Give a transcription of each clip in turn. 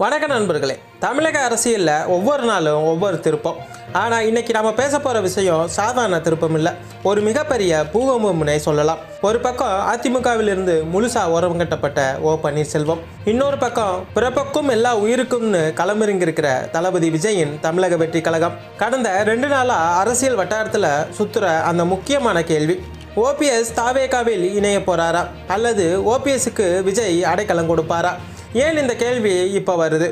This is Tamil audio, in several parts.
வணக்க நண்பர்களே. தமிழக அரசியலில் ஒவ்வொரு நாளும் ஒவ்வொரு திருப்பம். ஆனால் இன்னைக்கு நம்ம பேச போகிற விஷயம் சாதாரண திருப்பம் இல்லை. ஒரு மிகப்பெரிய பூகம்பம்னே சொல்லலாம். ஒரு பக்கம் அதிமுகவிலிருந்து முழுசா உரம் கட்டப்பட்ட ஓ பன்னீர்செல்வம். இன்னொரு பக்கம் பிறப்புக்கும் எல்லா உயிருக்கும்னு களமிறங்கியிருக்கிற தளபதி விஜயின் தமிழக வெற்றி கழகம். கடந்த ரெண்டு நாளாக அரசியல் வட்டாரத்தில் சுற்றுற அந்த முக்கியமான கேள்வி. ஓபிஎஸ் தாவேகாவில் இணைய போகிறாரா அல்லது ஓபிஎஸ்க்கு விஜய் அடைக்கலம் கொடுப்பாரா? ஏன் இந்த கேள்வி இப்போ வருது?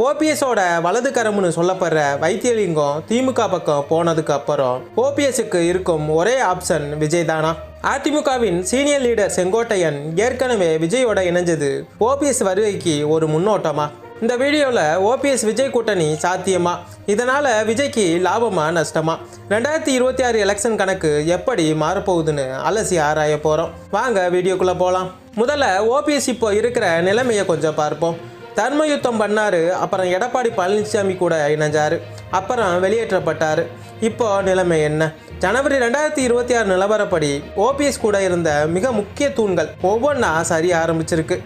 ஓபிஎஸோட வலது கரம்னு சொல்லப்படுற வைத்தியலிங்கம் திமுக பக்கம் போனதுக்கு அப்புறம் ஓபிஎஸ்க்கு இருக்கும் ஒரே ஆப்ஷன் விஜய் தானா அதிமுகவின் சீனியர் லீடர் செங்கோட்டையன் ஏற்கனவே விஜயோட இணைஞ்சது ஓபிஎஸ் வருகைக்கு ஒரு முன்னோட்டமா? இந்த வீடியோவில் ஓபிஎஸ் விஜய் கூட்டணி சாத்தியமா? இதனால் விஜய்க்கு லாபமா நஷ்டமா? ரெண்டாயிரத்தி இருபத்தி ஆறு எலெக்ஷன் கணக்கு எப்படி மாறப்போகுதுன்னு அலசி ஆராய போகிறோம் வாங்க வீடியோக்குள்ளே போகலாம் முதல்ல ஓபிஎஸ் இப்போ இருக்கிற நிலைமையை கொஞ்சம் பார்ப்போம். தர்மயுத்தம் பண்ணார் அப்புறம் எடப்பாடி பழனிசாமி கூட இணைஞ்சார் அப்புறம் வெளியேற்றப்பட்டார். இப்போ நிலைமை என்ன? ஜனவரி ரெண்டாயிரத்தி இருபத்தி ஆறு நிலவரப்படி ஓபிஎஸ் கூட இருந்த மிக முக்கிய தூண்கள் ஒவ்வொன்றா சரிய ஆரம்பிச்சிருக்கு.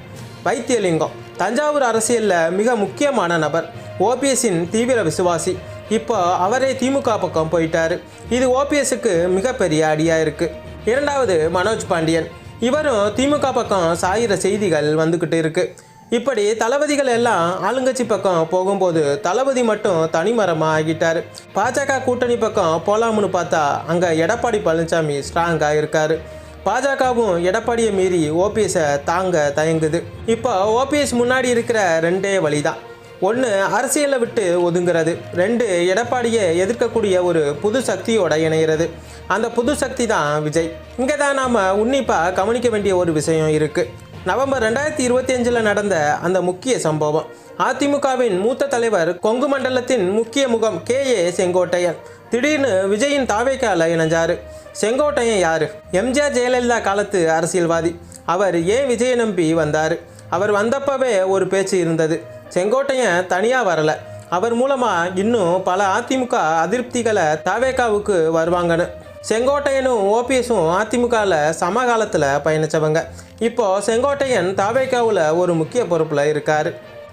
வைத்தியலிங்கம் தஞ்சாவூர் அரசியலில் மிக முக்கியமான நபர் ஓபிஎஸ்ஸின் தீவிர விசுவாசி. இப்போ அவரே திமுக பக்கம் போயிட்டார். இது ஓபிஎஸ்க்கு மிகப்பெரிய அடியாக இருக்குது இரண்டாவது மனோஜ் பாண்டியன். இவரும் திமுக பக்கம் சாயிற செய்திகள் வந்துக்கிட்டு இருக்கு. இப்படி தளபதிகள் எல்லாம் ஆளுங்கட்சி பக்கம் போகும்போது தளபதி மட்டும் தனிமரமாக ஆகிட்டார். பாஜக கூட்டணி பக்கம் போலாம்னு பார்த்தா அங்கே எடப்பாடி பழனிசாமி ஸ்ட்ராங்காக இருக்கார். பாஜகவும் எடப்பாடியை மீறி ஓபிஎஸை தாங்க தயங்குது. இப்போ ஓபிஎஸ் முன்னாடி இருக்கிற ரெண்டே வழிதான். ஒன்று அரசியலை விட்டு ஒதுங்கிறது. ரெண்டு எடப்பாடியை எதிர்க்கக்கூடிய ஒரு புது சக்தியோட இணைகிறது அந்த புது சக்தி தான் விஜய். இங்கே தான் நாம் உன்னிப்பாக கவனிக்க வேண்டிய ஒரு விஷயம் இருக்குது நவம்பர் ரெண்டாயிரத்தி இருபத்தி அஞ்சில் நடந்த அந்த முக்கிய சம்பவம். அதிமுகவின் மூத்த தலைவர் கொங்கு மண்டலத்தின் முக்கிய முகம் கே. ஏ. செங்கோட்டையன். திடீர்னு விஜயின் தாவேக்கால இணைஞ்சாரு. செங்கோட்டையன் யார்? எம்ஜிஆர் ஜெயலலிதா காலத்து அரசியல்வாதி. அவர் ஏன் விஜயை நம்பி வந்தார்? அவர் வந்தப்பவே ஒரு பேச்சு இருந்தது. செங்கோட்டையன் தனியாக வரலை. அவர் மூலமாக இன்னும் பல அதிமுக அதிருப்திகளை தவேகாவுக்கு வருவாங்கன்னு. செங்கோட்டையனும் ஓபிஎஸும் அதிமுகவில் சமகாலத்தில் பயணித்தவங்க இப்போது செங்கோட்டையன் தவேகாவில் ஒரு முக்கிய பொறுப்பில் இருக்கார்.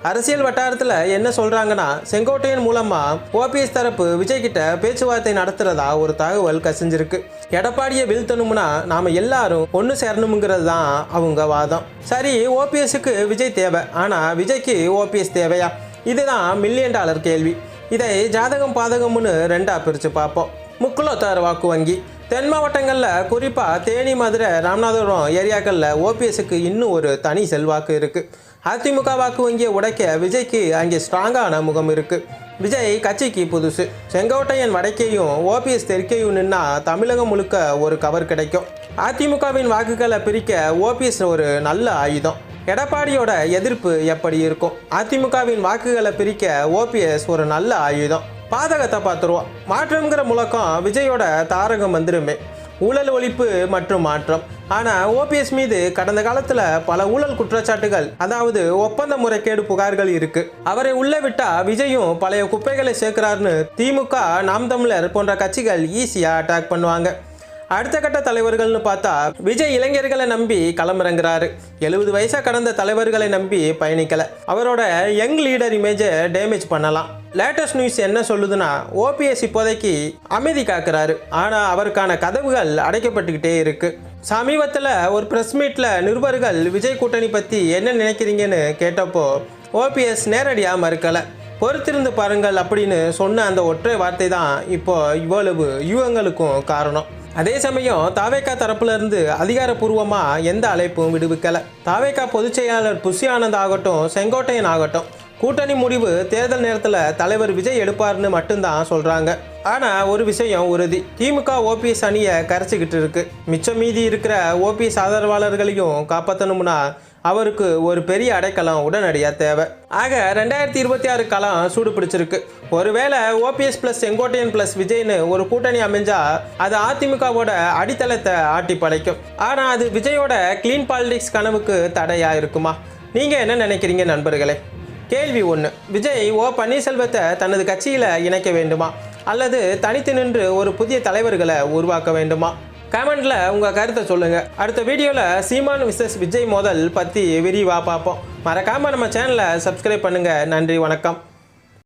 அரசியல் வட்டாரத்தில் என்ன சொல்கிறாங்கன்னா செங்கோட்டையன் மூலமாக ஓபிஎஸ் தரப்பு விஜய் கிட்ட பேச்சுவார்த்தை நடத்துகிறதா ஒரு தகவல் கசிஞ்சிருக்கு. எடப்பாடியை வீழ்த்தணும்னா நாம் எல்லாரும் ஒன்று சேரணுங்கிறது தான் அவங்க வாதம். சரி ஓபிஎஸ்க்கு விஜய் தேவை. ஆனால் விஜய்க்கு ஓபிஎஸ் தேவையா? இதுதான் மில்லியன் டாலர் கேள்வி. இதை ஜாதகம் பாதகம்னு ரெண்டாக பிரித்து பார்ப்போம். முக்குலோத்தார் வாக்கு வங்கி. தென் மாவட்டங்களில் குறிப்பாக தேனி மதுரை ராமநாதபுரம் ஏரியாக்களில் ஓபிஎஸ்க்கு இன்னும் ஒரு தனி செல்வாக்கு இருக்குது அதிமுக வாக்கு வங்கியை உடைக்க விஜய்க்கு அங்கே ஸ்ட்ராங்கான முகம் இருக்குது விஜய் கட்சிக்கு புதுசு. செங்கோட்டையன் வடக்கையும் ஓபிஎஸ் தெற்கையும் நின்னா தமிழகம் முழுக்க ஒரு கவர் கிடைக்கும். அதிமுகவின் வாக்குகளை பிரிக்க ஓபிஎஸ் ஒரு நல்ல ஆயுதம். எடப்பாடியோட எதிர்ப்பு எப்படி இருக்கும்? அதிமுகவின் வாக்குகளை பிரிக்க ஓபிஎஸ் ஒரு நல்ல ஆயுதம். பாதகத்தை பார்த்துருவோம். மாற்றம்ங்கிற முழக்கம் விஜயோட தாரகம் வந்துருமே ஊழல் ஒழிப்பு மற்றும் மாற்றம். ஆனால் ஓபிஎஸ் மீது கடந்த காலத்தில் பல ஊழல் குற்றச்சாட்டுகள் அதாவது ஒப்பந்த முறைகேடு புகார்கள் இருக்கு. அவரை உள்ள விட்டா விஜயும் பழைய குப்பைகளை சேர்க்கிறார்னு திமுக நாம் தமிழர் போன்ற கட்சிகள் ஈஸியாக அட்டாக் பண்ணுவாங்க. அடுத்த கட்ட தலைவர்கள்னு பார்த்தா விஜய் இளைஞர்களை நம்பி களமிறங்குறாரு. எழுபது வயசா கடந்த தலைவர்களை நம்பி பயணிக்கல. அவரோட யங் லீடர் இமேஜை டேமேஜ் பண்ணலாம். லேட்டஸ்ட் நியூஸ் என்ன சொல்லுதுன்னா ஓபிஎஸ் இப்போதைக்கு அமைதி காக்குறாரு. ஆனால் அவருக்கான கதவுகள் அடைக்கப்பட்டுக்கிட்டே இருக்கு. சமீபத்தில் ஒரு ப்ரெஸ் மீட்டில் நிருபர்கள் விஜய் கூட்டணி பற்றி என்ன நினைக்கிறீங்கன்னு கேட்டப்போ ஓபிஎஸ் நேரடியாக மறுக்கலை. பொறுத்திருந்து பாருங்கள் அப்படின்னு சொன்ன அந்த ஒற்றை வார்த்தை தான் இப்போ இவ்வளவு யுகங்களுக்கும் காரணம். அதே சமயம் தாவேக்கா தரப்புலேருந்து அதிகாரப்பூர்வமாக எந்த அழைப்பும் விடுவிக்கலை. தாவேக்கா பொதுச் செயலாளர் புஷி ஆனந்த் ஆகட்டும் செங்கோட்டையன் ஆகட்டும் கூட்டணி முடிவு தேர்தல் நேரத்தில் தலைவர் விஜய் எடுப்பார்னு மட்டும்தான் சொல்கிறாங்க ஆனால் ஒரு விஷயம் உறுதி. திமுக ஓபிஎஸ் அணியை கரைச்சிக்கிட்டு இருக்கு. மிச்சம் மீதி இருக்கிற ஓபிஎஸ் ஆதரவாளர்களையும் காப்பாற்றணும்னா அவருக்கு ஒரு பெரிய அடைக்கலம் உடனடியாக தேவை. ஆக ரெண்டாயிரத்தி இருபத்தி ஆறு காலம் சூடு பிடிச்சிருக்கு ஒருவேளை ஓபிஎஸ் ப்ளஸ் செங்கோட்டையன் ப்ளஸ் விஜய்னு ஒரு கூட்டணி அமைஞ்சா அது அதிமுகவோட அடித்தளத்தை ஆட்டி படைக்கும். ஆனால் அது விஜயோட க்ளீன் பாலிடிக்ஸ் கனவுக்கு தடையாக இருக்குமா? நீங்கள் என்ன நினைக்கிறீங்க நண்பர்களே? கேள்வி ஒன்று விஜய் ஓ பன்னீர்செல்வத்தை தனது கட்சியில் இணைக்க வேண்டுமா? அல்லது தனித்து நின்று ஒரு புதிய தலைவர்களை உருவாக்க வேண்டுமா? கமெண்டில் உங்கள் கருத்தை சொல்லுங்கள் அடுத்த வீடியோவில் சீமான் விசஸ் விஜய் மோதல் பற்றி விரிவாக பார்ப்போம். மறக்காம நம்ம சேனலை சப்ஸ்கிரைப் பண்ணுங்கள் நன்றி வணக்கம்.